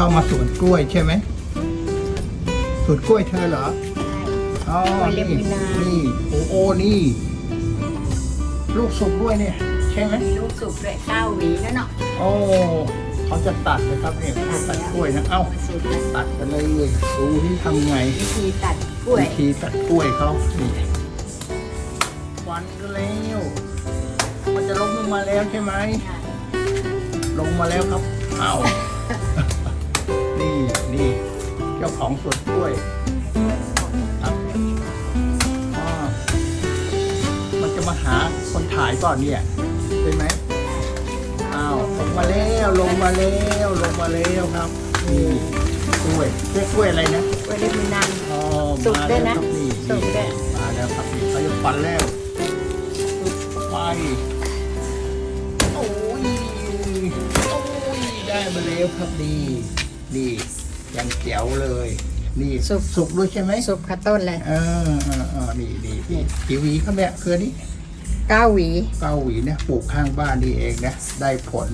เข้ามาสวนกล้วยใช่ไหมสวนกล้วยเธอเหรออ๋อกล้วยเล็บมืนี่อนางนี่โอ้โอ้นี่ ลูกสุกด้วยเนี่ย ใช่ไหมมีลูกสุกด้วยเก้าหวีแล้วเนาะโอ้เขาจะตัดนะครับเนี่ยเขาตัดกล้วยนะเอ้าสุดแล้วตัดกันเลยดูที่ทำไงวิธีตัดกล้วยวิธีตัดกล้วยเขานี่วันก็แล้วมันจะลงมาแล้วใช่ไหมลงมาแล้วครับ เอานี่นี่ เจ้าของสวนกล้วยครับอ๋อมันจะมาหาคนถ่ายก่อนเนี่ยใช่ไหมอ้าวลงมาแล้วลงมาแล้วลงมาแล้วครับนี่กล้วยเรียกกล้วยอะไรนะกล้วยเล็บมือนาง อ๋อสุกมาด้วยนะครับนี่สุกด้วย มาแล้วครับนี่เขาจะปันแล้วไปโอ้ยโอ้ยได้มาแล้วครับดีดี ยังเจ๋วเลย นี่สุก สุกด้วยใช่ไหมสุกข้าต้นเลยเออเออเออนี่ดีนี่กี่หวีครับเนี่ยคือนี่เก้าหวี เก้าหวีเนี่ยปลูกข้างบ้านนี่เองนะได้ผล